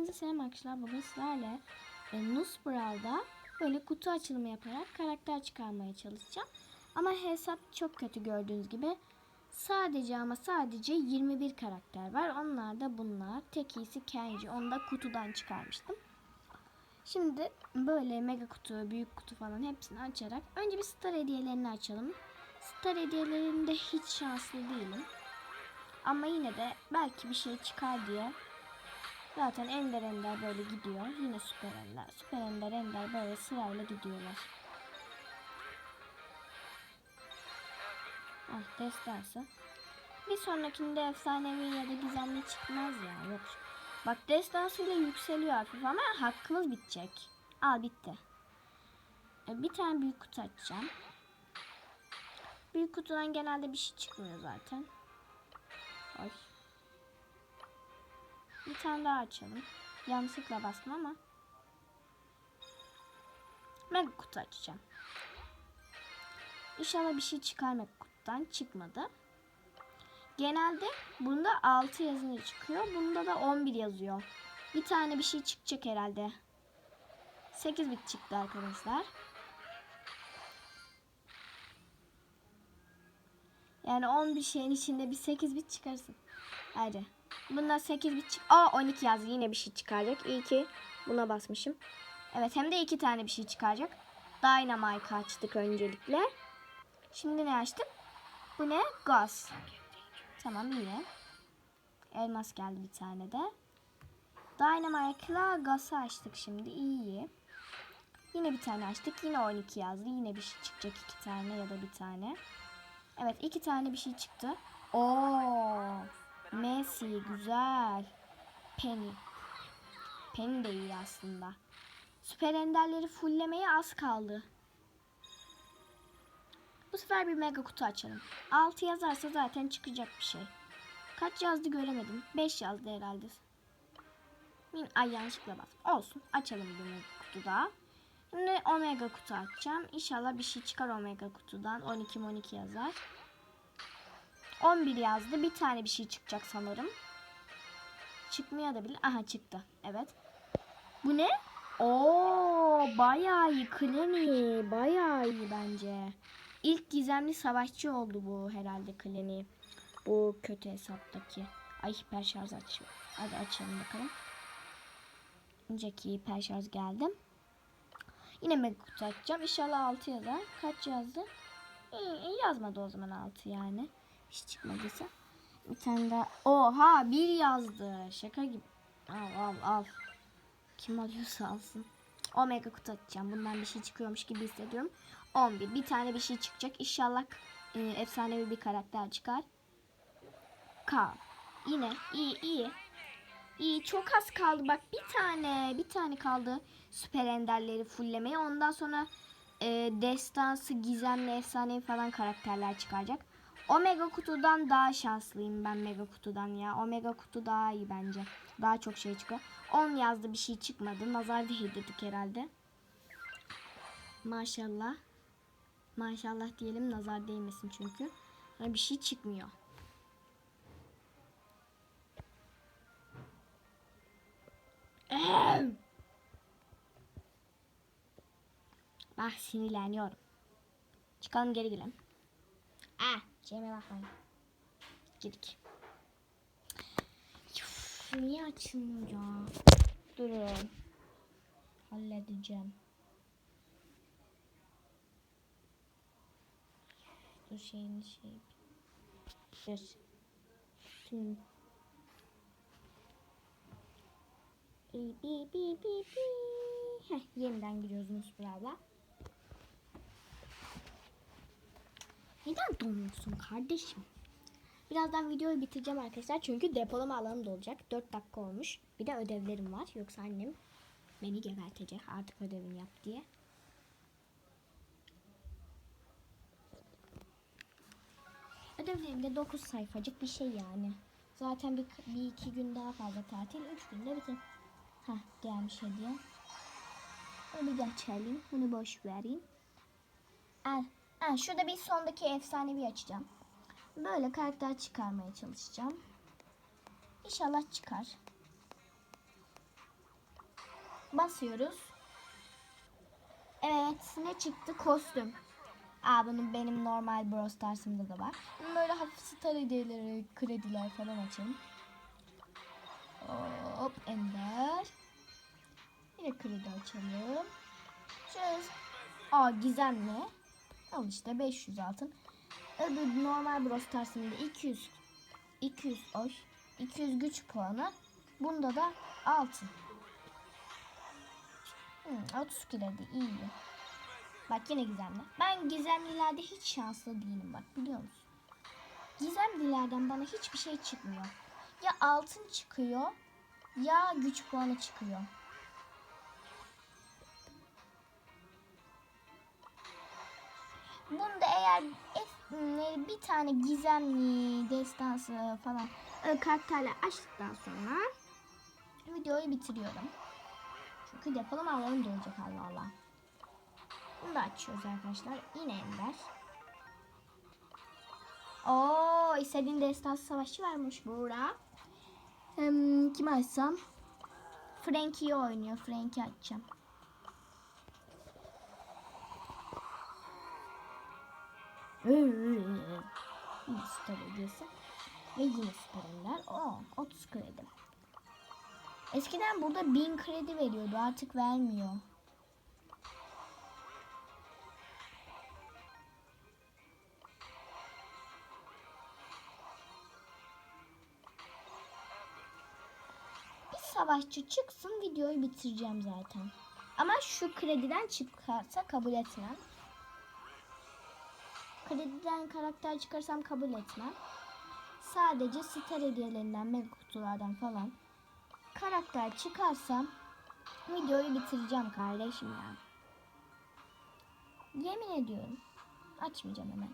Hepinize selam arkadaşlar. Bugün sizlerle e, Nusbral'da böyle kutu açılımı yaparak karakter çıkarmaya çalışacağım. Ama hesap çok kötü gördüğünüz gibi. Sadece ama sadece 21 karakter var. Onlar da bunlar. Tek iyisi Kenji. Onu da kutudan çıkarmıştım. Şimdi böyle mega kutu, büyük kutu falan hepsini açarak önce bir star hediyelerini açalım. Star hediyelerinde hiç şanslı değilim. Ama yine de belki bir şey çıkar diye Zaten ender ender böyle gidiyor. Yine süper ender. Süper ender ender böyle sırayla gidiyorlar. Ah destansı. Bir sonrakinde efsanevi ya da gizemli çıkmaz ya. Yok. Bak destansı ile yükseliyor hafif ama hakkımız bitecek. Al bitti. E, Bir tane büyük kutu açacağım. Büyük kutudan genelde bir şey çıkmıyor zaten. Ay. Bir tane daha açalım. Yanlışlıkla bastım ama. Mega kutu açacağım. İnşallah bir şey çıkar mega kutudan. Çıkmadı. Genelde bunda 6 yazınca çıkıyor. Bunda da 11 yazıyor. Bir tane bir şey çıkacak herhalde. 8 bit çıktı arkadaşlar. Yani 11 şeyin içinde bir 8 bit çıkarsın. Hadi. Bundan 8 bit çık. Aa 12 yazdı. Yine bir şey çıkaracak. İyi ki buna basmışım. Evet hem de iki tane bir şey çıkaracak. Dynamite açtık öncelikle. Şimdi ne açtık? Bu ne? Gaz. Tamam iyi. Elmas geldi bir tane de. Dynamite'la gazı açtık şimdi. İyi. Yine bir tane açtık. Yine 12 yazdı. Yine bir şey çıkacak iki tane ya da bir tane. Evet iki tane bir şey çıktı. Oo. Messi güzel. Penny. Penny de iyi aslında. Süper enderleri fulllemeye az kaldı. Bu sefer bir mega kutu açalım. 6 yazarsa zaten çıkacak bir şey. Kaç yazdı göremedim. 5 yazdı herhalde. Min ay yanlışlıkla bas. Olsun. Açalım bir mega kutu daha. Şimdi omega kutu açacağım. İnşallah bir şey çıkar omega kutudan. 12 12 yazar. 11 yazdı. Bir tane bir şey çıkacak sanırım. Çıkmaya da bilir. Aha çıktı. Evet. Bu ne? Oo, bayağı iyi. Kleni. Bayağı iyi bence. İlk gizemli savaşçı oldu bu herhalde Kleni. Bu kötü hesaptaki. Ay hiper şarj açıyor. Hadi açalım bakalım. Önceki hiper şarj geldim. Yine mega kutu açacağım. İnşallah 6 yazar. Kaç yazdı? Yazmadı o zaman 6 yani. Hiç çıkmadıysa. Bir tane daha. Oha bir yazdı. Şaka gibi. Al al al. Kim alıyorsa alsın. Omega kutu açacağım. Bundan bir şey çıkıyormuş gibi hissediyorum. 11. Bir tane bir şey çıkacak. İnşallah e, efsanevi bir karakter çıkar. K. Yine iyi iyi. İyi çok az kaldı. Bak bir tane bir tane kaldı. Süper enderleri fulllemeye. Ondan sonra e, destansı, gizemli, efsanevi falan karakterler çıkacak. Omega kutudan daha şanslıyım ben mega kutudan ya. Omega kutu daha iyi bence. Daha çok şey çıkıyor. 10 yazdı bir şey çıkmadı. Nazar değdirdik herhalde. Maşallah. Maşallah diyelim nazar değmesin çünkü. Hani bir şey çıkmıyor. Bak sinirleniyorum. Çıkalım geri girelim. Ah, Cem'e bakmayın. Girdik. Üf, niye açılmıyor ya? Durun. Halledeceğim. Dur şeyini şey. Dur. Şimdi. Bi bi bi bi. Heh, yeniden giriyoruz Nusbur abla. Neden donuyorsun kardeşim? Birazdan videoyu bitireceğim arkadaşlar. Çünkü depolama alanım dolacak. 4 dakika olmuş. Bir de ödevlerim var. Yoksa annem beni gebertecek artık ödevini yap diye. Ödevlerim de 9 sayfacık bir şey yani. Zaten bir, bir iki gün daha fazla tatil. 3 günde bitir. Hah gelmiş hediye. Onu geçelim. Bunu boş vereyim. Al. Ha, şurada bir sondaki efsanevi açacağım. Böyle karakter çıkarmaya çalışacağım. İnşallah çıkar. Basıyoruz. Evet ne çıktı? Kostüm. Aa bunun benim normal Brawl Stars'ımda da var. Böyle hafif star hediyeleri, krediler falan açalım. Hop Ender. Yine kredi açalım. Şöyle. Aa gizemli. Al işte 500 altın. Öbür normal Brawl Stars'ında 200 200 oy 200 güç puanı. Bunda da altın. Hmm, 30 kredi iyi. Bak yine gizemli. Ben gizemlilerde hiç şanslı değilim bak biliyor musun? Gizemlilerden bana hiçbir şey çıkmıyor. Ya altın çıkıyor ya güç puanı çıkıyor. Bunda eğer bir tane gizemli destansı falan e, karakterler açtıktan sonra videoyu bitiriyorum. Çünkü depolama alanım dolacak Allah Allah. Bunu da açıyoruz arkadaşlar. Yine Ender. Oo, istediğin destansı savaşçı varmış. Hem, kimi açsam? Frankie'yi oynuyor. Frankie'yi açacağım. Süper hediyesi. Ve yine süper ender. Oo, 30 kredi. Eskiden burada 1000 kredi veriyordu. Artık vermiyor. Bir savaşçı çıksın videoyu bitireceğim zaten. Ama şu krediden çıkarsa kabul etmem. Krediden karakter çıkarsam kabul etmem. Sadece star hediyelerinden, mega kutulardan falan karakter çıkarsam videoyu bitireceğim kardeşim ya. Yemin ediyorum. Açmayacağım hemen.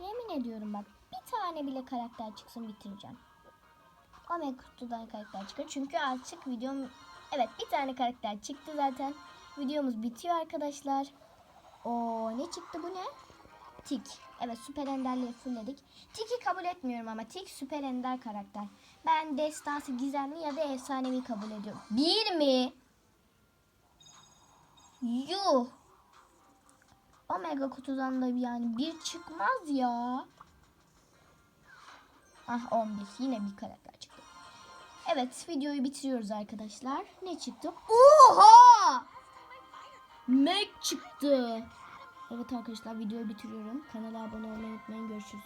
Yemin ediyorum bak bir tane bile karakter çıksın bitireceğim. Omega kutudan karakter çıkıyor. Çünkü artık videom... Evet bir tane karakter çıktı zaten. Videomuz bitiyor arkadaşlar. O ne çıktı bu ne? Tik. Evet süper enderleri fullledik. Tik'i kabul etmiyorum ama Tik süper ender karakter. Ben destansı gizemli ya da efsanevi kabul ediyorum. Bir mi? Yuh. Omega kutudan da yani bir çıkmaz ya. Ah 11 yine bir karakter çıktı. Evet videoyu bitiriyoruz arkadaşlar. Ne çıktı? Oha! Mac çıktı. Evet arkadaşlar videoyu bitiriyorum. Kanala abone olmayı unutmayın. Görüşürüz.